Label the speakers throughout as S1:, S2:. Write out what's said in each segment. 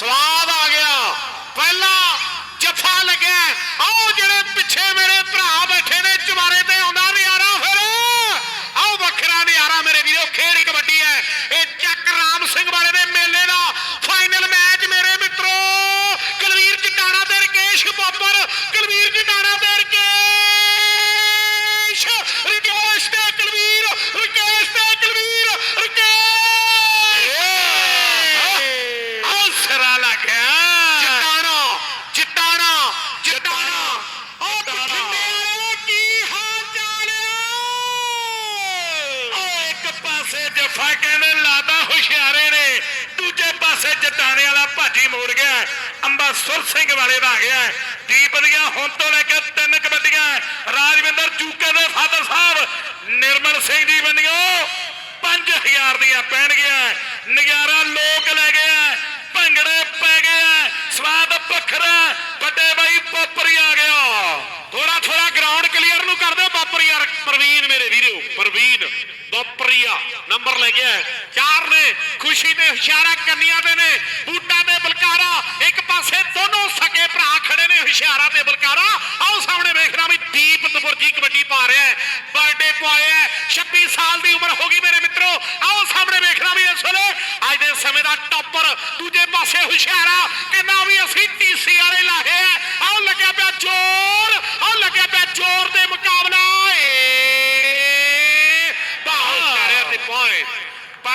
S1: ਸਵਾਦ ਆ ਗਿਆ। ਪਹਿਲਾ ਜਫਾ ਲੱਗਿਆ। ਆਓ ਜਿਹੜੇ ਪਿੱਛੇ ਮੇਰੇ ਭਰਾ ਬੈਠੇ ਨੇ ਚਵਾਰੇ ਤੇ ਆਉਂਦਾ ਨਿਆਰਾ ਫਿਰ ਆਓ ਵੱਖਰਾ ਨਿਆਰਾ ਮੇਰੇ ਵੀਰੋ ਖੇਡ ਕਬੱਡੀ ਹੈ ਇਹ ਚੱਕ ਰਾਮ ਸਿੰਘ ਵਾਲੇ ਦੇ ਮੇਲੇ ਦਾ ਫਾਈਨਲ ਮੈਚ ਮੇਰੇ ਮਿੱਤਰੋ ਕੁਲਵੀਰ ਜਟਾਣਾ ਤੇ ਰਕੇਸ਼ ਬੱਬਰ ਕੁਲਵੀਰ ਜਟਾਣਾ ਤੇ ਰਕੇਸ਼ ਰਕੇਸ਼ ਤੇ ਕੁਲਵੀਰ ਰਕੇਸ਼ ਤੇ ਕੁਲਵੀਰ ਰਕੇਸ਼ ਆਹ ਸਿਰਾ ਲੱਗਿਆ ਜਟਾਣਾ ਜਟਾਣਾ ਜਟਾਣਾ ਉਹ ਬਠਿੰਡੇ ਵਾਲੇ ਕੀ ਹਾਲ ਚਾਲ ਉਹ ਇੱਕ ਪਾਸੇ ਜਫਾ ਕਹਿੰਦੇ ਲਾਦਾ ਹੁਸ਼ਿਆਰੇ ਨੇ। ਦੂਜੇ ਪਾਸੇ ਜਟਾਣੇ ਵਾਲਾ ਭਾਜੀ ਮੋੜ ਗਿਆ ਅੰਬਾ ਸੁਰ ਸਿੰਘ ਵਾਲੇ ਦਾ ਆ ਗਿਆ ਦੀਪ ਦੀਆਂ ਹੁਣ ਤੋਂ ਲੈ ਕੇ ਤਿੰਨ ਕਬੱਡੀਆਂ ਰਾਜਵਿੰਦਰ ਚੂਕੇ ਦੇ ਫਾਦਰ ਸਾਹਿਬ, ਨਿਰਮਲ ਸਿੰਘ ਜੀ ਬੰਨਿਓ 5000 ਦੀਆਂ ਪੈਣਗੀਆਂ ਨਜ਼ਾਰਾ ਲੋਕ ਲੈ ਗਿਆ ਭੰਗੜੇ ਪੈ ਗਏ ਸਵਾਦ ਵੱਖਰਾ ਵੱਡੇ ਬਾਈ ਪੋਪਰੀ ਆ ਗਿਆ। ਥੋੜਾ ਥੋੜਾ ਗਰਾਊਂਡ ਕਲੀਅਰ ਨੂੰ ਕਰ ਦਿਓ ਬਾਪਰੀਆ ਪ੍ਰਵੀਨ ਮੇਰੇ ਵੀਰੋ, ਪ੍ਰਵੀਨ। ਬਾਪਰੀਆ ਨੰਬਰ ਲੈ ਗਿਆ ਚਾਰ ਨੇ ਖੁਸ਼ੀ ਤੇ ਹੁਸ਼ਿਆਰਾ ਕੰਨੀਆਂ ਦੇ ਨੇ। ਬੂਟਾ ਤੇ ਬਲਕਾਰਾ। ਇੱਕ ਪਾਸੇ ਦੋਨੋਂ ਸਕੇ ਭਰਾ ਖੜੇ ਨੇ ਹੁਸ਼ਿਆਰਾ ਤੇ ਬਲਕਾਰਾ। ਆਓ ਸਾਹਮਣੇ ਵੇਖਣਾ ਵੀ ਦੀਪ ਤਪੁਰਜੀ ਕਬੱਡੀ ਪਾ ਰਿਹਾ ਹੈ। ਬਰਥਡੇ ਬੁਆਏ ਹੈ। 26 ਸਾਲ ਦੀ ਉਮਰ ਹੋ ਗਈ ਮੇਰੇ ਮਿੱਤਰੋ। ਆਓ ਸਾਹਮਣੇ ਵੇਖਣਾ ਵੀ ਇਸ ਵੇਲੇ ਅੱਜ ਦੇ ਸਮੇਂ ਦਾ ਟੌਪਰ। ਦੂਜੇ ਪਾਸੇ ਹੁਸ਼ਿਆਰਾ। ਕਹਿੰਦਾ ਵੀ ਅਸੀਂ ਟੀਸੀ ਵਾਲੇ ਲਾਹੇ ਆ ਆਓ ਲੱਗਿਆ ਪਿਆ ਜ਼ੋਰ। ਆਓ ਲੱਗਿਆ ਪਿਆ ਜ਼ੋਰ ਦੇ ਮੁਕਾਬਲਾ ਏ ਬਹੁਤ ਕਰਿਆ ਤੇ ਪੁਆਇੰਟ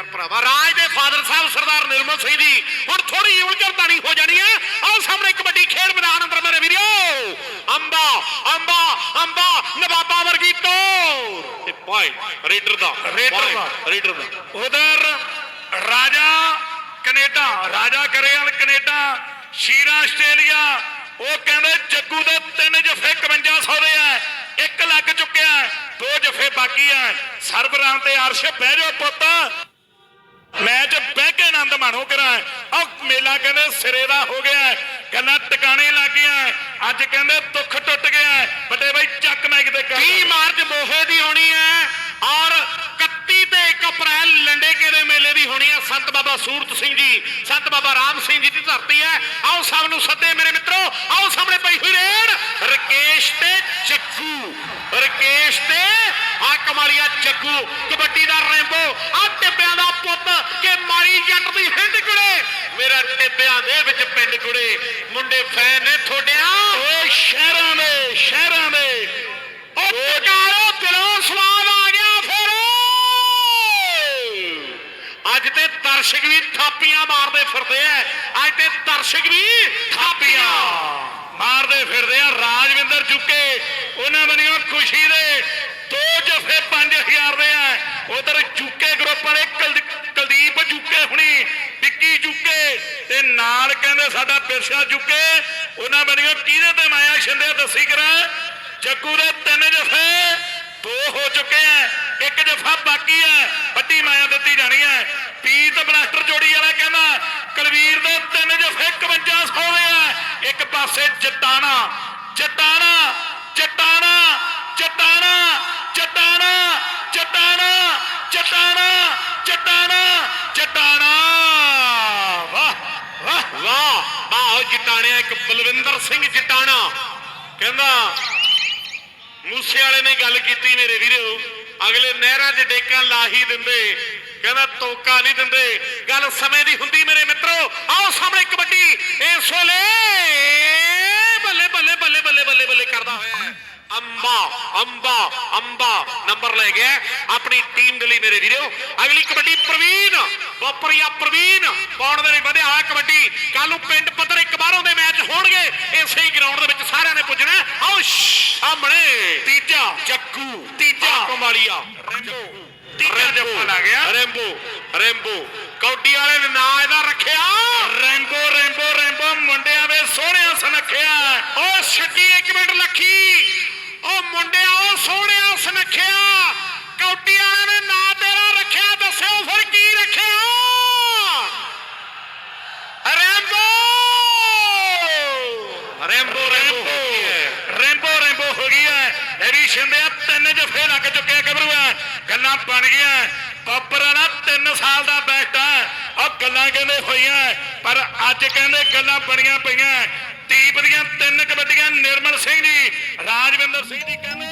S1: ਯਾਰ ਭਰਾਵਾ ਰਾਜ ਦੇ ਫਾਦਰ ਸਾਹਿਬ ਸਰਦਾਰ ਨਿਰਮਲ ਸਿੰਘ ਜੀ ਹੁਣ ਥੋੜੀ ਜਿਹੀ ਉਲਝਣ ਤਾਣੀ ਹੋ ਜਾਣੀ ਹੈ। ਆਓ ਸਾਹਮਣੇ ਕਬੱਡੀ ਖੇਡ ਮੈਦਾਨ ਅੰਦਰ ਮੇਰੇ ਵੀਰੋ। ਅੰਬਾ ਅੰਬਾ ਅੰਬਾ ਨਵਾਬਾ ਵਰਗੀ ਤੋਰ। ਤੇ ਪੁਆਇੰਟ ਰੇਡਰ ਦਾ
S2: ਰੇਡਰ ਦਾ।
S1: ਰੇਡਰ ਦਾ।
S2: ਉਧਰ ਰਾਜਾ ਕੈਨੇਡਾ ਰਾਜਾ ਕਰੇਵਾਲ ਕੈਨੇਡਾ ਸ਼ੀਰਾ ਆਸਟ੍ਰੇਲੀਆ ਉਹ ਕਹਿੰਦੇ ਜੱਗੂ ਦੇ ਤਿੰਨ ਜਫੇ 5100 ਦੇ ਆ ਇੱਕ ਲੱਗ ਚੁੱਕਿਆ ਦੋ ਜਫੇ ਬਾਕੀ ਆ ਸਰਬਰਾਮ ਤੇ ਅਰਸ਼ ਬਹਿ ਜਾਓ ਪੁੱਤ। ਮੈਚ ਬਹਿ ਕੇ ਆਨੰਦ ਮਾਣੋ ਕਰਾਂ ਆ ਮੇਲਾ ਕਹਿੰਦੇ ਸਿਰੇ ਦਾ ਹੋ ਗਿਆ ਗੱਲਾਂ ਟਿਕਾਣੇ ਲੱਗ ਗਿਆ ਅੱਜ ਕਹਿੰਦੇ ਦੁੱਖ ਟੁੱਟ ਗਿਆ ਵੱਡੇ ਬਾਈ ਚੱਕ ਮੈਕ ਦੇ ਕਰ।
S1: 30 ਮਾਰਚ ਮੋਹੇ ਦੀ ਹੋਣੀ ਹੈ ਔਰ 31 ਤੇ 1 ਅਪ੍ਰੈਲ ਲੰਡੇਕੇ ਦੇ ਮੇਲੇ ਦੀ ਹੋਣੀ ਹੈ। ਸੰਤ ਬਾਬਾ ਸੂਰਤ ਸਿੰਘ ਜੀ, ਸੰਤ ਬਾਬਾ ਰਾਮ ਸਿੰਘ ਜੀ ਦੀ ਧਰਤੀ ਹੈ। ਆਓ ਸਭ ਨੂੰ ਸੱਦੇ ਮੇਰੇ ਮਿੱਤਰੋ, ਆਓ ਸਾਹਮਣੇ ਪਈ ਹੋਈ ਰੇਡ। ਰਕੇਸ਼ ਤੇ ਜੱਗੂ ਰਕੇਸ਼ ਤੇ ਆ ਕਮਾਲੀਆ ਜੱਗੂ ਕਬੱਡੀ ਦਾ ਰੈਂਬੋ ਆ ਟਿੱਬਿਆਂ ਦਾ ਪੁੱਤ ਕਿ ਮਾਰੀ ਜੱਟ ਦੀ ਹਿੰਡ ਕੁੜੇ ਮੇਰਾ ਟਿੱਬਿਆਂ ਦੇ ਵਿੱਚ ਪਿੰਡ ਕੁੜੇ ਮੁੰਡੇ ਫੈਨ ਨੇ ਥੋੜਿਆ।
S2: ਓਏ ਸ਼ਹਿਰਾਂ ਦੇ ਸ਼ਹਿਰਾਂ ਦੇ।
S1: ਉਹ ਟਕਾਰੋ ਦਿਲੋਂ ਸਵਾਦ ਆ ਗਿਆ ਫਿਰ। ਅੱਜ ਤੇ ਦਰਸ਼ਕ ਵੀ ਥਾਪੀਆਂ ਮਾਰਦੇ ਫਿਰਦੇ ਐ ਅੱਜ ਤੇ ਦਰਸ਼ਕ ਵੀ ਥਾਪੀਆਂ।
S2: ਮਾਰਦੇ ਫਿਰਦੇ ਆ ਰਾਜਵਿੰਦਰ ਚੁੱਕੇ ਉਹਨਾਂ ਬਣੀਆਂ ਖੁਸ਼ੀ ਦੇ ਦੋ ਜਫੇ 5000 ਦੇ ਆ, ਉਧਰ ਚੁੱਕੇ ਗਰੁੱਪ ਵਾਲੇ ਕੁਲਦੀਪ ਚੁੱਕੇ ਹੁਣੀ, ਵਿੱਕੀ ਚੁੱਕੇ ਤੇ ਨਾਲ ਕਹਿੰਦੇ ਸਾਡਾ ਪਿਰਸਾ ਚੁੱਕੇ ਉਹਨਾਂ ਬਣੀਆਂ ਕਿਹਦੇ ਤੇ ਮਾਇਆ ਛਿੰਦੇ ਦੱਸੀ ਕਰਾਂ। ਜੱਗੂ ਦੇ ਤਿੰਨ ਜਫੇ, ਦੋ ਹੋ ਚੁੱਕੇ ਆ, ਇੱਕ ਜਫਾ ਬਾਕੀ ਹੈ ਵੱਡੀ ਮਾਇਆ ਦਿੱਤੀ ਜਾਣੀ ਹੈ ਪੀਤ ਬਲਾਸਟਰ ਜੋੜੀ ਵਾਲਾ ਕਹਿੰਦਾ, ਕੁਲਵੀਰ ਦੇ ਤਿੰਨ ਜਫੇ 5100 ਦੇ ਆ, ਇੱਕ ਪਾਸੇ ਜਟਾਣਾ ਜਟਾਣਾ ਜਟਾਣਾ ਜਟਾਣਾ। ਜਟਾਣਾ ਜਟਾਣਾ ਜਟਾਣਾ ਜਟਾਣਾ ਜਟਾਣਾ ਵਾਹ ਵਾਹ
S1: ਵਾਹ। ਵਾਹ ਜਿਟਾਣਿਆ ਇੱਕ ਬਲਵਿੰਦਰ ਸਿੰਘ ਜਿਟਾਣਾ ਕਹਿੰਦਾ ਮੂਸੇ ਵਾਲੇ ਨੇ ਗੱਲ ਕੀਤੀ ਮੇਰੇ ਵੀਰੋ, ਅਗਲੇ ਨਹਿਰਾਂ 'ਚ ਡੇਕਾਂ ਲਾਹੀ ਦਿੰਦੇ। ਕਹਿੰਦਾ, ਤੋਕਾ ਨਹੀਂ ਦਿੰਦੇ। ਗੱਲ ਸਮੇਂ ਦੀ ਹੁੰਦੀ ਮੇਰੇ ਮਿੱਤਰੋ। ਆਓ ਸਾਹਮਣੇ ਕਬੱਡੀ। ਇਸ ਵੇਲੇ ਬੱਲੇ ਬੱਲੇ ਬੱਲੇ ਬੱਲੇ ਬੱਲੇ ਬੱਲੇ ਕਰਦਾ ਹੋਇਆ ਅੰਬਾ ਅੰਬਾ ਅੰਬਾ ਨੰਬਰ ਲੈ ਗਿਆ। ਆਪਣੀ ਟੀਮ ਦੇ ਲਈ ਮੇਰੇ ਵੀਰੋ ਅਗਲੀ ਕਬੱਡੀ ਪ੍ਰਵੀਨ ਬੋਪਰੀਆ ਪ੍ਰਵੀਨ ਪਾਉਣ ਦੇ ਲਈ ਵਧਿਆ ਹੋਇਆ ਕਬੱਡੀ। ਕੱਲ ਨੂੰ ਪਿੰਡ ਪੱਧਰ ਇੱਕ ਬਾਹਰੋਂ ਦੇ ਮੈਚ ਹੋਣਗੇ। ਇਸੇ ਹੀ ਗਰਾਊਂਡ ਦੇ ਵਿੱਚ ਸਾਰਿਆਂ ਨੇ ਪੁੱਜਣਾ। ਆਓ ਸਾਹਮਣੇ। ਤੀਜਾ ਜੱਗੂ ਤੀਜਾ ਕਮਾਲੀਆ ਰੈਂਬੋ
S2: ਤੀਜਾ ਗਿਆ।
S1: Rambo Rambo. ਕੌਡੀ ਵਾਲੇ ਨੇ ਨਾਂ ਇਹਦਾ ਰੱਖਿਆ।
S2: Rambo Rambo Rambo. ਮੁੰਡਿਆਂ ਵੇ ਸੋਹਣਿਆ ਸੁਨੱਖਿਆ।
S1: ਓ ਛੱਡੀ ਇੱਕ ਮਿੰਟ ਲੱਖੀ। ਉਹ ਮੁੰਡਿਆ, ਉਹ ਸੋਹਣਿਆ ਸੁਨੱਖਿਆ ਕੌਡੀ ਵਾਲਿਆਂ ਨੇ ਨਾਂ ਤੇਰਾ ਰੱਖਿਆ, ਦੱਸਿਓ ਫਿਰ ਕੀ ਰੱਖਿਆ? Rambo! Rambo Rambo
S2: Rambo Rambo ਹੋ ਗਈ ਹੈ। ਇਹ ਵੀ ਸ਼ਿੰਦਿਆ ਤਿੰਨ ਜਫੇ ਲੱਗ ਚੁੱਕੇ ਗੱਭਰੂ ਐ ਗੱਲਾਂ ਬਣ ਗਈਆਂ। ਪਾਪਰ ਵਾਲਾ 3 ਸਾਲ ਦਾ ਬੈਸਟ ਐ ਉਹ ਗੱਲਾਂ ਕਹਿੰਦੇ ਹੋਈਆਂ, ਪਰ ਅੱਜ ਕਹਿੰਦੇ ਗੱਲਾਂ ਬਣੀਆਂ ਪਈਆਂ। ਦੀਪ ਦੀਆਂ ਤਿੰਨ ਕਬੱਡੀਆਂ ਨਿਰਮਲ ਸਿੰਘ ਜੀ ਰਾਜਵਿੰਦਰ ਸਿੰਘ ਜੀ ਕਹਿੰਦੇ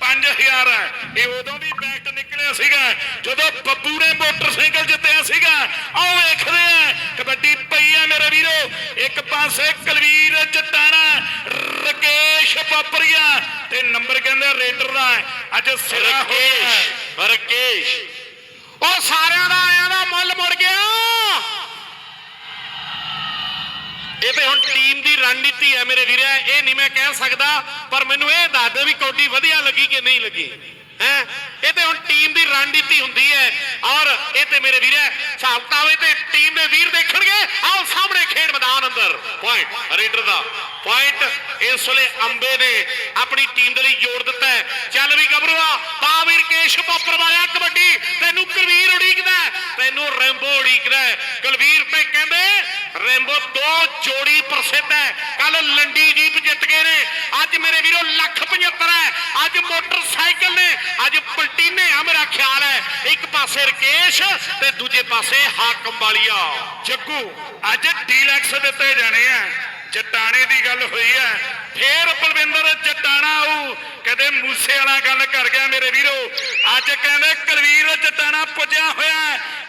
S2: 5000 ਹੈ। ਇਹ ਉਦੋਂ ਵੀ ਬੈਸਟ ਨਿਕਲਿਆ ਸੀਗਾ ਜਦੋਂ ਬੱਬੂ ਨੇ ਮੋਟਰਸਾਈਕਲ ਜਿੱਤਿਆ ਸੀਗਾ ਆਓ ਵੇਖਦੇ ਆ ਕਬੱਡੀ ਪਈ ਆ ਮੇਰੇ ਵੀਰੋ। ਇੱਕ ਪਾਸੇ ਕੁਲਵੀਰ ਚਟਾਣਾ ਰਕੇਸ਼ ਪਾਪਰੀਆ ਤੇ ਨੰਬਰ ਕਹਿੰਦੇ ਰੇਡਰ ਦਾ। ਅੱਜ ਸਿਰਾ ਹੋਇਆ
S1: ਰਕੇਸ਼। ਉਹ ਸਾਰਿਆਂ ਦਾ ਆਇਆਂ ਦਾ ਮੁੱਲ ਮੁੜ ਗਿਆ। ਇਹ ਤੇ ਹੁਣ ਟੀਮ ਦੀ ਰਣਨੀਤੀ ਹੈ ਮੇਰੇ ਵੀਰੇ, ਇਹ ਨਹੀਂ ਮੈਂ ਕਹਿ ਸਕਦਾ, ਪਰ ਮੈਨੂੰ ਇਹ ਦੱਸ ਦੇ ਵੀ ਕੌਡੀ ਵਧੀਆ ਲੱਗੀ ਕਿ ਨਹੀਂ ਲੱਗੀ। ਹੈ? ਇਹ ਤੇ ਹੁਣ ਟੀਮ ਦੀ ਰਣਨੀਤੀ ਹੁੰਦੀ ਹੈ ਔਰ ਇਹ ਤੇ ਮੇਰੇ ਵੀਰੇ ਹਿਸਾਬਤਾਵੇ ਤੇ ਟੀਮ ਦੇ ਵੀਰ ਦੇਖਣਗੇ, ਆਓ ਸਾਹਮਣੇ ਖੇਡ ਮੈਦਾਨ ਅੰਦਰ। ਪੁਆਇੰਟ ਰੇਡਰ ਦਾ। ਪੁਆਇੰਟ ਇਸ ਵੇਲੇ ਅੰਬੇ ਨੇ ਆਪਣੀ ਟੀਮ ਦੇ ਲਈ ਜੋੜ ਦਿੱਤਾ ਹੈ। ਚੱਲ ਵੀ ਗੱਭਰੂਆ ਪਾ ਵੀਰ ਕੇਸ਼ ਪੋਪਰ ਵਾਲਿਆ ਕਬੱਡੀ, ਤੈਨੂੰ ਕੁਲਵੀਰ ਉਡੀਕਦਾ ਤੈਨੂੰ ਰੈਂਬੋ ਉਡੀਕਦਾ ਹੈ। ਕੁਲਵੀਰ ਤੇ ਕਹਿੰਦੇ, ਰੈਂਬੋ ਦੋ ਜੋੜੀ ਪ੍ਰਸਿੱਧ ਹੈ। ਕੱਲ ਲੰਡੀ ਜੀਪ ਜਿੱਤ ਗਏ ਨੇ। ਅੱਜ ਮੇਰੇ ਵੀਰੋ ਲੱਖ 75 ਹੈ। ਅੱਜ ਮੋਟਰਸਾਈਕਲ ਨੇ, ਅੱਜ ਪਲਟੀਨੇ ਆ ਮੇਰਾ ਖਿਆਲ ਹੈ, ਇੱਕ ਪਾਸੇ ਰਕੇਸ਼ ਤੇ ਦੂਜੇ ਪਾਸੇ ਹਾਕਮ ਵਾਲੀਆ।
S2: ਜੱਗੂ, ਅੱਜ ਡੀਲੈਕਸ ਦਿੱਤੇ ਜਾਣੇ ਆ। ਚਟਾਣੇ ਦੀ ਗੱਲ ਹੋਈ ਹੈ ਫੇਰ ਬਲਵਿੰਦਰ ਚਟਾਣਾ ਆਊ। ਕਦੇ ਮੂਸੇ ਵਾਲਾ ਗੱਲ ਕਰ ਗਿਆ ਮੇਰੇ ਵੀਰੋ। ਅੱਜ ਕਹਿੰਦੇ ਕੁਲਵੀਰ ਚਟਾਣਾ ਪੁੱਜਿਆ ਹੋਇਆ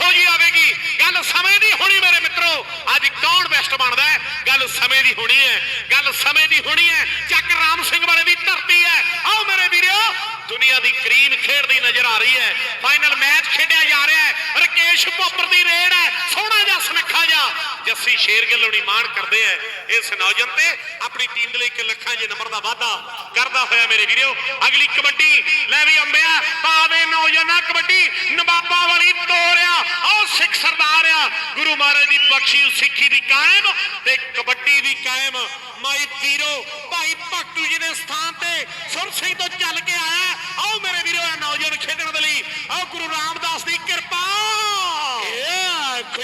S2: ਗੱਲ
S1: ਜੀ ਆਵੇਗੀ। ਗੱਲ ਸਮੇਂ ਦੀ ਹੋਣੀ ਮੇਰੇ ਮਿੱਤਰੋ। ਅੱਜ ਕੌਣ ਬੈਸਟ ਬਣਦਾ ਹੈ? ਗੱਲ ਸਮੇਂ ਦੀ ਹੋਣੀ ਹੈ। ਗੱਲ ਸਮੇਂ ਦੀ ਹੋਣੀ ਹੈ। ਚੱਕ ਰਾਮ ਸਿੰਘ ਵਾਲੇ ਦੀ ਧਰਤੀ ਹੈ। ਆਓ ਮੇਰੇ ਵੀਰੋ ਦੁਨੀਆ ਦੀ ਕਰੀਨ ਖੇਡਦੀ ਨਜ਼ਰ ਆ ਰਹੀ ਹੈ। ਫਾਈਨਲ ਮੈਚ ਖੇਡਿਆ ਜਾ ਰਿਹਾ ਹੈ। ਰਕੇਸ਼ ਭੋਪਰ ਦੀ ਰੇਡ ਹੈ। ਸੁਨੱਖਾ ਜਿਹਾ। ਜੱਸੀ ਸ਼ੇਰਗਿੱਲ ਹੁਣੀ ਮਾਣ ਕਰਦੇ ਆ ਇਸ ਨੌਜਵਾਨ ਤੇ ਆਪਣੀ ਟੀਮ ਦੇ ਲਈ ਇੱਕ ਲੱਖਾਂ ਜੇ ਨੰਬਰ ਦਾ ਵਾਅਦਾ ਕਰਦਾ ਹੋਇਆ ਮੇਰੇ ਵੀਰੋ। ਅਗਲੀ ਕਬੱਡੀ ਲੈ ਵੀ ਅੰਬਿਆ ਪਾਵੇ ਨੌਜਵਾਨਾਂ ਕਬੱਡੀ ਨਵਾਬਾਂ ਵਾਲੀ ਤੋਰਿਆ ਆਓ ਸਿੱਖ ਸਰਦਾਰ ਆ। ਗੁਰੂ ਮਹਾਰਾਜ ਦੀ ਬਖਸ਼ੀ ਸਿੱਖੀ ਦੀ ਕਾਇਮ ਤੇ ਕਬੱਡੀ ਵੀ ਕਾਇਮ। ਮਾਈ ਵੀਰੋ ਭਾਈ ਭਗਤੂ ਜੀ ਦੇ ਸਥਾਨ ਤੇ ਸੁਰ ਸਿੰਘ ਤੋਂ ਚੱਲ ਕੇ ਆਇਆ। ਆਓ ਮੇਰੇ ਵੀਰੋ, ਇਹ ਨੌਜਵਾਨ ਖੇਡਣ ਦੇ ਲਈ। ਆਓ ਗੁਰੂ ਰਾਮਦਾਸ ਦੀ ਕਿਰਪਾ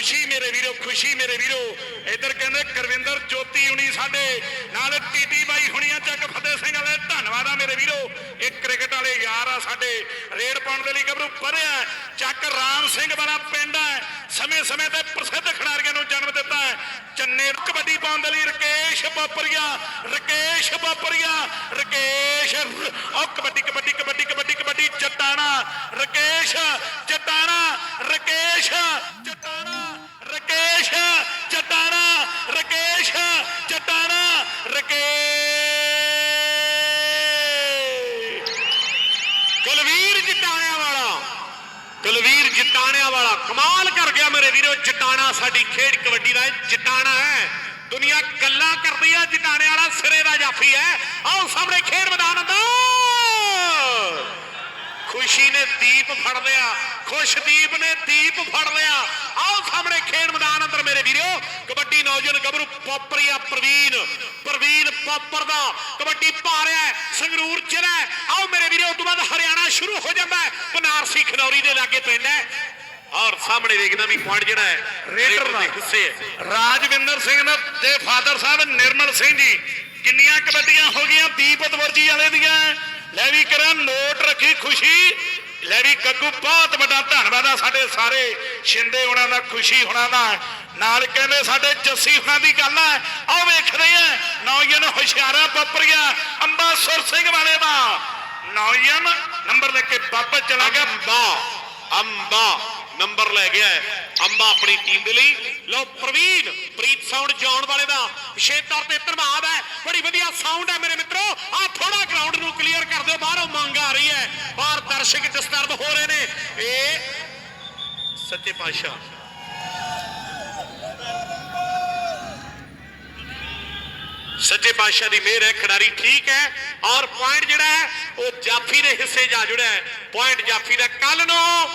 S2: ਖੁਸ਼ੀ ਮੇਰੇ ਵੀਰੋ, ਖੁਸ਼ੀ ਮੇਰੇ ਵੀਰੋ। ਇੱਧਰ ਕਹਿੰਦੇ ਕਰਵਿੰਦਰ ਜੋਤੀ ਹੁਣੀ ਸਾਡੇ ਨਾਲ ਟੀਟੀ ਬਾਈ ਹੁਣੀਆਂ ਚੱਕ ਫਤਿਹ ਸਿੰਘ ਵਾਲੇ। ਧੰਨਵਾਦ ਆ ਮੇਰੇ ਵੀਰੋ। ਇਹ ਕ੍ਰਿਕਟ ਵਾਲੇ ਯਾਰ ਆ ਸਾਡੇ। ਰੇਡ ਪਾਉਣ ਦੇ ਲਈ ਗੱਭਰੂ ਪੜਿਆ ਚੱਕ ਰਾਮ ਸਿੰਘ ਵਾਲਾ ਪਿੰਡ ਹੈ ਸਮੇਂ ਸਮੇਂ ਤੇ ਪ੍ਰਸਿੱਧ ਖਿਡਾਰੀਆਂ ਨੂੰ ਜਨਮ ਦਿੱਤਾ ਹੈ। ਚੰਨੇ ਕਬੱਡੀ ਪਾਉਣ ਦੇ ਲਈ ਰਕੇਸ਼ ਬਾਪਰੀਆ ਰਕੇਸ਼ ਬਾਪਰੀਆ, ਰਕੇਸ਼ ਰ- ਉਹ ਕਬੱਡੀ ਕਬੱਡੀ ਕਬੱਡੀ ਕਬੱਡੀ ਕਬੱਡੀ, ਚਟਾਣਾ। ਰਕੇਸ਼ ਚਟਾਣਾ ਰਕੇਸ਼, ਚਟਾਣਾ। ਰਕੇਸ਼, ਚਟਾਣਾ ਰਕੇਸ਼ ਚਟਾਣਾ, ਰਕੇਸ਼।
S1: ਕੁਲਵੀਰ ਜਟਾਣਿਆਂ ਵਾਲਾ ਕੁਲਵੀਰ ਜਟਾਣਿਆਂ ਵਾਲਾ ਕਮਾਲ ਕਰ ਗਿਆ ਮੇਰੇ ਵੀਰੋ ਜਟਾਣਾ ਸਾਡੀ ਖੇਡ ਕਬੱਡੀ ਦਾ ਜਟਾਣਾ ਹੈ। ਦੁਨੀਆ ਗੱਲਾਂ ਕਰਦੀ ਆ ਜਟਾਣੇ ਵਾਲਾ ਸਿਰੇ ਦਾ ਜਾਫੀ ਹੈ। ਆਓ ਸਾਹਮਣੇ ਖੇਡ ਮੈਦਾਨ ਅੰਦਰ। ਨੇ ਦੀਪ ਫੜ ਲਿਆ। ਖੁਸ਼ਦੀਪ ਨੇ ਦੀਪ ਫੜ ਲਿਆ। ਆਓ ਸਾਹਮਣੇ ਖੇਡ ਮੈਦਾਨ ਅੰਦਰ ਮੇਰੇ ਵੀਰੋ। ਕਬੱਡੀ ਨੌਜਵਾਨ ਗੱਭਰੂ ਪੋਪਰੀਆ ਪ੍ਰਵੀਨ। ਪ੍ਰਵੀਨ ਪੋਪਰ ਦਾ ਕਬੱਡੀ ਪਾ ਰਿਹਾ ਸੰਗਰੂਰ ਜ਼ਿਲ੍ਹਾ। ਆਓ ਮੇਰੇ ਵੀਰੋ ਉਸ ਤੋਂ ਬਾਅਦ ਹਰਿਆਣਾ ਸ਼ੁਰੂ ਹੋ ਜਾਂਦਾ ਹੈ। ਬਨਾਰਸੀ ਖਨੌਰੀ ਦੇ ਲਾਗੇ ਪਿੰਡ ਹੈ। ਔਰ ਸਾਹਮਣੇ ਦੇਖਦਾ ਵੀ ਪੁਆਇੰਟ ਜਿਹੜਾ ਹੈ
S2: ਰੇਡਰ ਦਾ
S1: ਹਿੱਸੇ ਹੈ।
S2: ਰਾਜਵਿੰਦਰ ਸਿੰਘ ਦਾ ਫਾਦਰ ਸਾਹਿਬ ਨਿਰਮਲ ਸਿੰਘ ਜੀ। ਕਿੰਨੀਆਂ ਕਬੱਡੀਆਂ ਹੋ ਗਈਆਂ ਦੀਪ ਦਵਰਜੀ ਵਾਲੇ ਦੀਆਂ। ਲੈ ਵੀ ਕਰਾਂ ਨੋਟ ਰੱਖੀ ਖੁਸ਼ੀ। ਲੈ ਵੀ ਗੱਗੂ ਬਹੁਤ ਵੱਡਾ ਧੰਨਵਾਦ ਆ ਸਾਡੇ ਸਾਰੇ ਸ਼ਿੰਦੇ ਉਹਨਾਂ ਦਾ, ਖੁਸ਼ੀ ਹੋਣਾ ਦਾ। ਨਾਲ ਕਹਿੰਦੇ ਸਾਡੇ ਜੱਸੀ ਹੁਣਾਂ ਦੀ ਗੱਲ ਹੈ ਆਓ ਵੇਖਦੇ ਆ, ਨੌਜਵਾਨ ਹੁਸ਼ਿਆਰਾ ਬੱਪਰੀਆ ਅੰਬਾ ਸੁਰ ਸਿੰਘ ਵਾਲੇ ਦਾ। ਨੌਜਵਾਨ ਨੰਬਰ ਲੈ ਕੇ ਵਾਪਸ ਚਲਾ ਗਿਆ।
S1: ਅੰਬਾ ਅੰਬਾ। ਨੰਬਰ ਲੈ ਗਿਆ ਹੈ। ਅੰਬਾ ਆਪਣੀ ਟੀਮ ਦੇ ਲਈ। ਲਓ, ਪ੍ਰਵੀਨ, ਪ੍ਰੀਤ ਸਾਊਂਡ ਜਾਣ ਵਾਲੇ ਦਾ ਵਿਸ਼ੇਸ਼ ਤੌਰ ਤੇ ਧੰਨਵਾਦ ਹੈ। ਬੜੀ ਵਧੀਆ ਸਾਊਂਡ ਹੈ ਮੇਰੇ ਮਿੱਤਰੋ। ਆ ਥੋੜਾ ਗਰਾਊਂਡ ਨੂੰ ਕਲੀਅਰ ਕਰ ਦਿਓ। ਬਾਹਰੋਂ ਮੰਗ ਆ ਰਹੀ ਹੈ। ਬਾਹਰ ਦਰਸ਼ਕ ਡਿਸਟਰਬ ਹੋ ਰਹੇ ਨੇ। ਇਹ ਸੱਚੇ ਪਾਤਸ਼ਾਹ। ਸੱਚੇ ਪਾਤਸ਼ਾਹ ਦੀ ਮਿਹਰ ਹੈ, ਖਿਡਾਰੀ ਠੀਕ ਹੈ। ਔਰ ਪੁਆਇੰਟ ਜਿਹੜਾ ਹੈ, ਉਹ ਜਾਫੀ ਦੇ ਹਿੱਸੇ ਜਾ ਜੁੜਿਆ ਹੈ। ਪੁਆਇੰਟ ਜਾਫੀ ਦਾ ਕੱਲ ਨੂੰ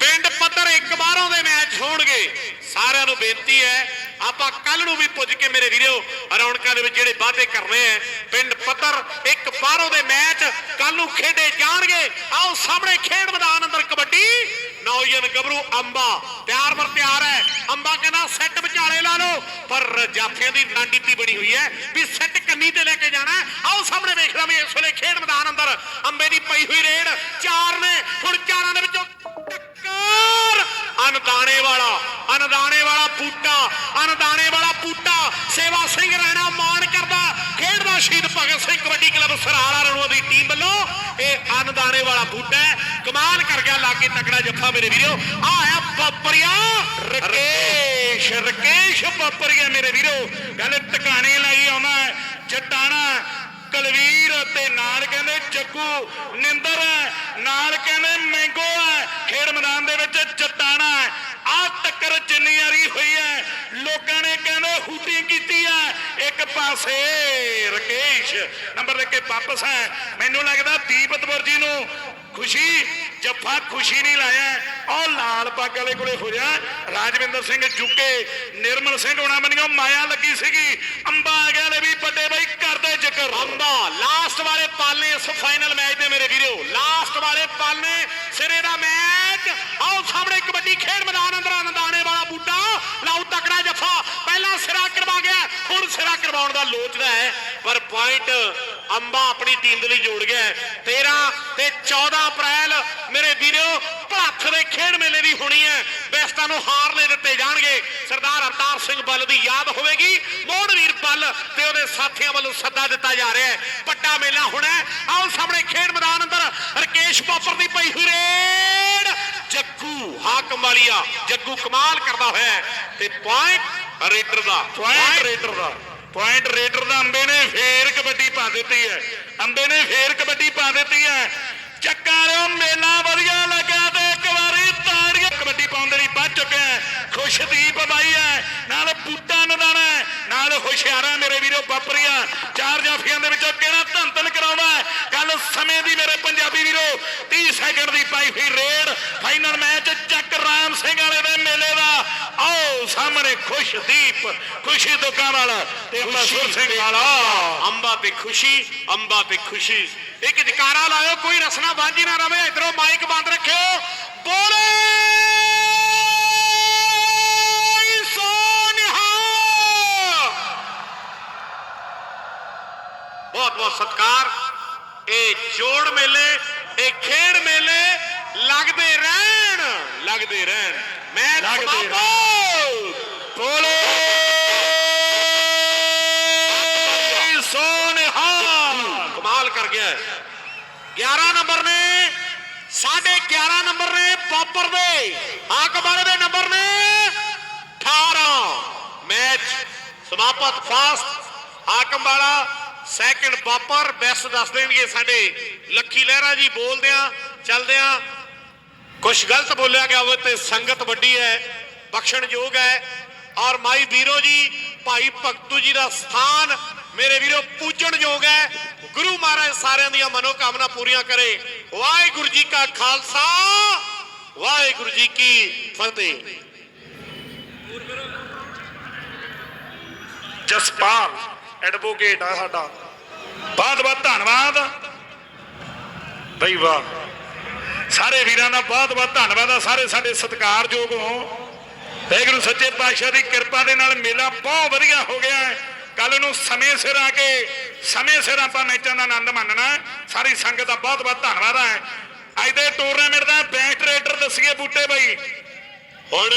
S1: ਪਿੰਡ ਪੱਧਰ ਇੱਕ ਬਾਹਰੋਂ ਦੇ ਮੈਚ ਹੋਣਗੇ। ਸਾਰਿਆਂ ਨੂੰ ਬੇਨਤੀ ਹੈ, ਆਪਾਂ ਕੱਲ ਨੂੰ ਵੀ ਪੁੱਜ ਕੇ ਮੇਰੇ ਵੀਰੋ ਰੌਣਕਾਂ ਦੇ ਵਿੱਚ ਜਿਹੜੇ ਵਾਅਦੇ ਕਰਨੇ ਆ ਪਿੰਡ ਪੱਧਰ ਇੱਕ ਬਾਹਰੋਂ ਦੇ ਮੈਚ ਕੱਲ ਨੂੰ ਖੇਡੇ ਜਾਣਗੇ। ਆਓ ਸਾਹਮਣੇ ਖੇਡ ਮੈਦਾਨ ਅੰਦਰ ਕਬੱਡੀ। ਨੌਜਵਾਨ ਗੱਭਰੂ ਅੰਬਾ, ਤਿਆਰ ਵਰ ਤਿਆਰ ਹੈ। ਅੰਬਾ ਕਹਿੰਦਾ ਸੈੱਟ ਵਿਚਾਲੇ ਲਾ ਲਓ। ਪਰ ਜਾਫੀਆਂ ਦੀ ਰਣਨੀਤੀ ਬਣੀ ਹੋਈ ਹੈ ਵੀ ਸੈੱਟ ਕੰਨੀ ਤੇ ਲੈ ਕੇ ਜਾਣਾ ਆਓ ਸਾਹਮਣੇ ਵੇਖਦਾ ਵੀ ਇਸ ਵੇਲੇ ਖੇਡ ਮੈਦਾਨ ਅੰਦਰ ਅੰਬੇ ਦੀ ਪਈ ਹੋਈ ਰੇਡ। ਚਾਰ ਨੇ, ਹੁਣ ਚਾਰਾਂ ਦੇ ਵਿੱਚੋਂ ਅਨਦਾਣੇ ਵਾਲਾ ਅਨਦਾਣੇ ਵਾਲਾ ਬੂਟਾ ਅਨਦਾਣੇ ਵਾਲਾ ਪੂਟਾ ਸੇਵਾ ਸਿੰਘ ਰਾਣਾ ਮਾਣ ਕਰਦਾ ਖੇਡਦਾ ਸ਼ਹੀਦ ਭਗਤ ਸਿੰਘ ਕਬੱਡੀ ਕਲੱਬ ਸਰਾਲਾ ਰਣੂਆ ਦੀ ਟੀਮ ਵੱਲੋਂ ਇਹ ਅਨਦਾਣੇ ਵਾਲਾ ਬੂਟਾ ਹੈ। ਕਮਾਲ ਕਰ ਗਿਆ ਲਾਗੇ ਤਕੜਾ ਜੱਫਾ ਮੇਰੇ ਵੀਰੋ। ਆ ਆਇਆ ਬੱਪਰੀਆ
S2: ਰਕੇਸ਼ ਰਕੇਸ਼ ਬੱਪਰੀਆ ਮੇਰੇ ਵੀਰੋ। ਗੱਲ ਟਿਕਾਣੇ ਲਾਈ ਆਉਣਾ ਹੈ। ਜਟਾਣਾ ਕਲਵੀਰ ਤੇ ਨਾਲ ਕਹਿੰਦੇ ਜੱਗੂ ਨਿੰਦਰ ਹੈ, ਨਾਲ ਕਹਿੰਦੇ ਮੈਂਗੋ ਹੈ। ਖੇਡ ਮੈਦਾਨ ਦੇ ਵਿੱਚ ਜਟਾਣਾ ਆ ਟੱਕਰ ਜਿੰਨੀ ਵਾਰੀ ਹੋਈ ਹੈ, ਲੋਕਾਂ ਨੇ ਕਹਿੰਦੇ ਹੂਟੀ ਕੀਤੀ ਹੈ। ਇੱਕ ਪਾਸੇ ਰਕੇਸ਼, ਨੰਬਰ ਲੈ ਵਾਪਸ ਹੈ। ਮੈਨੂੰ ਲੱਗਦਾ ਦੀਪਤਵਰ ਜੀ ਨੂੰ ਖੁਸ਼ੀ, ਜੱਫਾ ਖੁਸ਼ੀ ਨਹੀਂ ਲਾਇਆ ਉਹ ਲਾਲ ਪੱਗ ਵਾਲੇ ਕੋਲੇ ਹੋ ਜਾ ਰਾਜਵਿੰਦਰ ਸਿੰਘ ਜੁਕੇ, ਨਿਰਮਲ ਸਿੰਘ ਹੋਣਾ ਮੰਨਿਓ ਮਾਇਆ ਲੱਗੀ ਸੀਗੀ। ਅੰਬਾ ਆ ਗਿਆ ਲੈ ਵੀ ਵੱਡੇ ਬਾਈ ਕਰਦੇ ਜ਼ਿਕਰ।
S1: ਅੰਬਾ ਲਾਸਟ ਵਾਲੇ ਪਾਲੇ ਇਸ ਫਾਈਨਲ ਮੈਚ ਦੇ ਮੇਰੇ ਵੀਰੋ। ਲਾਸਟ ਵਾਲੇ ਪਾਲੇ ਸਿਰੇ ਦਾ ਮੈਚ। ਆਓ ਸਾਹਮਣੇ ਕਬੱਡੀ ਖੇਡ ਮੈਦਾਨ ਅੰਦਰ ਅਨੰਦਾਣੇ ਵਾਲਾ ਬੂਟਾ। ਲਾਉ ਤਕੜਾ ਜੱਫਾ। ਪਹਿਲਾਂ ਸਿਰਾ ਕਰਵਾ ਗਿਆ, ਹੁਣ ਸਿਰਾ ਕਰਵਾਉਣ ਦਾ ਲੋਚਦਾ ਹੈ, ਪਰ ਪੁਆਇੰਟ ਅੰਬਾ ਆਪਣੀ ਟੀਮ ਦੇ ਲਈ ਜੋੜ ਗਿਆ 13 ਤੇ 14 ਅਪ੍ਰੈਲ, ਮੇਰੇ ਵੀਰੋ, ਭਲੱਥ ਦੇ ਖੇਡ ਮੇਲੇ ਦੀ ਹੋਣੀ ਹੈ। ਬੈਸਟਾਂ ਨੂੰ ਹਾਰ ਲੈ ਦਿੱਤੇ ਜਾਣਗੇ। ਸਰਦਾਰ ਅਵਤਾਰ ਸਿੰਘ ਬੱਲ ਦੀ ਯਾਦ ਹੋਵੇਗੀ। ਮੋਹਨਵੀਰ ਬੱਲ ਤੇ ਉਹਦੇ ਸਾਥੀਆਂ ਵੱਲੋਂ ਸੱਦਾ ਦਿੱਤਾ ਜਾ ਰਿਹਾ ਹੈ। ਪੱਟਾ ਮੇਲਾ ਹੋਣਾ ਆਓ ਸਾਹਮਣੇ ਖੇਡ ਮੈਦਾਨ ਅੰਦਰ, ਰਕੇਸ਼ ਪਾਪਰ ਦੀ ਪਈ ਹੋਈ ਰੇਡ। ਵਾਲੀਆ ਜੱਗੂ ਕਮਾਲ ਕਰਦਾ ਹੋਇਆ ਤੇ ਪੁਆਇੰਟ ਰੇਡਰ ਦਾ
S2: ਪੁਆਇੰਟ ਰੇਡਰ ਦਾ ਪੁਆਇੰਟ ਰੇਡਰ ਦਾ ਅੰਬੇ ਨੇ ਫੇਰ ਕਬੱਡੀ ਪਾ ਦਿੱਤੀ ਹੈ। ਅੰਬੇ ਨੇ ਫੇਰ ਕਬੱਡੀ ਪਾ ਦਿੱਤੀ ਹੈ। ਚੱਕਾਰਿਓ ਮੇਲਾ ਵਧੀਆ ਲੱਗਾ ਤੇ ਇੱਕ ਵਾਰੀ ਤਾੜੀਆਂ ਕਬੱਡੀ ਪਾਉਣ ਦੇ ਲਈ ਵੱਧ ਚੁੱਕਿਆ ਖੁਸ਼ਦੀਪ ਬਾਈ ਹੈ ਨਾਲ ਬੂਟਾ ਨਦਾਣਾ ਹੈ, ਨਾਲ ਹੁਸ਼ਿਆਰਾ ਮੇਰੇ ਵੀਰੋ ਬਾਪਰੀਆ ਚਾਰ ਜਾਫੀਆਂ ਦੇ ਵਿੱਚੋਂ ਕਿਹੜਾ ਧੰਨ ਧੰਨ ਕਰਾਉਂਦਾ ਗੱਲ ਸਮੇਂ ਦੀ ਮੇਰੇ ਪੰਜਾਬੀ ਵੀਰੋ 30 ਸੈਕਿੰਡ ਦੀ ਪਾਈ ਹੋਈ ਰੇਡ ਫਾਈਨਲ ਮੈਚ ਸਿੰਘ ਵਾਲੇ ਦੇ ਮੇਲੇ ਦਾ। ਆਓ ਸਾਹਮਣੇ ਖੁਸ਼ਦੀਪ ਖੁਸ਼ੀ ਦੁੱਗਾ ਵਾਲਾ ਤੇ ਮਸੂਰ ਸਿੰਘ ਵਾਲਾ।
S1: ਅੰਬਾ ਤੇ ਖੁਸ਼ੀ ਅੰਬਾ ਤੇ ਖੁਸ਼ੀ। ਇੱਕ ਜਕਾਰਾ ਲਾਇਓ ਕੋਈ ਰਸਨਾ ਬਾਂਝੀ ਨਾ ਰਵੇ ਇਧਰੋਂ ਮਾਈਕ ਬੰਦ ਰੱਖਿਓ। ਬੋਲੇ! ਸੋਨਿਹਾ ਬਹੁਤ ਬਹੁਤ ਸਤਿਕਾਰ। ਇਹ ਜੋੜ ਮੇਲੇ ਇਹ ਖੇਡ ਮੇਲੇ ਲੱਗਦੇ ਰਹਿਣ ਲੱਗਦੇ ਰਹਿਣ। ਮੈਂ
S2: ਲੱਗਦੇ
S1: ਸਮਾਪਤ
S2: ਬੋਲੇ। ਸੋਨਿਹਾ
S1: ਕਮਾਲ ਕਰ ਗਿਆ ਹੈ। 11 ਨੰਬਰ ਨੇ ਸਾਢੇ 11 ਨੰਬਰ ਨੇ ਪਾਪਰ ਦੇ। ਹਾਕਮਾਰੇ ਦੇ ਨੰਬਰ ਨੇ 18 ਮੈਚ ਸਮਾਪਤ ਫਾਸਟ। ਹਾਕਮ ਵਾਲਾ ਸੈਕਿੰਡ ਪਾਪਰ। ਬੈਸਟ ਦੱਸ ਦੇਣਗੇ ਸਾਡੇ ਲੱਖੀ ਲਹਿਰਾ ਜੀ। ਬੋਲਦੇ ਆ ਚੱਲਦੇ ਆ ਕੁਝ ਗਲਤ ਬੋਲਿਆ ਗਿਆ ਹੋਵੇ ਤੇ ਸੰਗਤ ਵੱਡੀ ਹੈ ਬਖਸ਼ਣਯੋਗ ਹੈ। ਔਰ ਮਾਈ ਵੀਰੋ ਜੀ, ਭਾਈ ਭਗਤੂ ਜੀ ਦਾ ਸਥਾਨ ਮੇਰੇ ਵੀਰੋ ਪੂਜਣਯੋਗ ਹੈ। ਗੁਰੂ ਮਹਾਰਾਜ ਸਾਰਿਆਂ ਦੀਆਂ ਮਨੋਕਾਮਨਾ ਪੂਰੀਆਂ ਕਰੇ। ਵਾਹਿਗੁਰੂ ਜੀ ਕਾ ਖਾਲਸਾ, ਵਾਹਿਗੁਰੂ ਜੀ ਕੀ ਫਤਿਹ।
S2: ਜਸਪਾਲ ਐਡਵੋਕੇਟ ਆ ਸਾਡਾ। ਬਹੁਤ ਬਹੁਤ ਧੰਨਵਾਦ। ਬਈ ਵਾਹ। ਸਾਰੇ ਵੀਰਾਂ ਦਾ ਬਹੁਤ ਬਹੁਤ ਧੰਨਵਾਦ ਆ। ਸਾਰੇ ਸਾਡੇ ਸਤਿਕਾਰਯੋਗ ਹੋ। ਵਾਹਿਗੁਰੂ ਸੱਚੇ ਪਾਤਸ਼ਾਹ ਦੀ ਕਿਰਪਾ ਦੇ ਨਾਲ ਮੇਲਾ ਬਹੁਤ ਵਧੀਆ ਹੋ ਗਿਆ ਹੈ। ਕੱਲ ਨੂੰ ਸਮੇਂ ਸਿਰ ਆ ਕੇ, ਸਮੇਂ ਸਿਰ ਆਪਾਂ ਮੈਚਾਂ ਦਾ ਆਨੰਦ ਮਾਣਨਾ ਸਾਰੀ ਸੰਗਤ ਦਾ ਬਹੁਤ ਬਹੁਤ ਧੰਨਵਾਦ ਹੈ ਅੱਜ ਦੇ ਟੂਰਨਾਮੈਂਟ ਦਾ ਬੈਸਟ ਰੇਡਰ ਦੱਸੀਏ ਬੂਟੇ ਬਾਈ।
S1: ਹੁਣ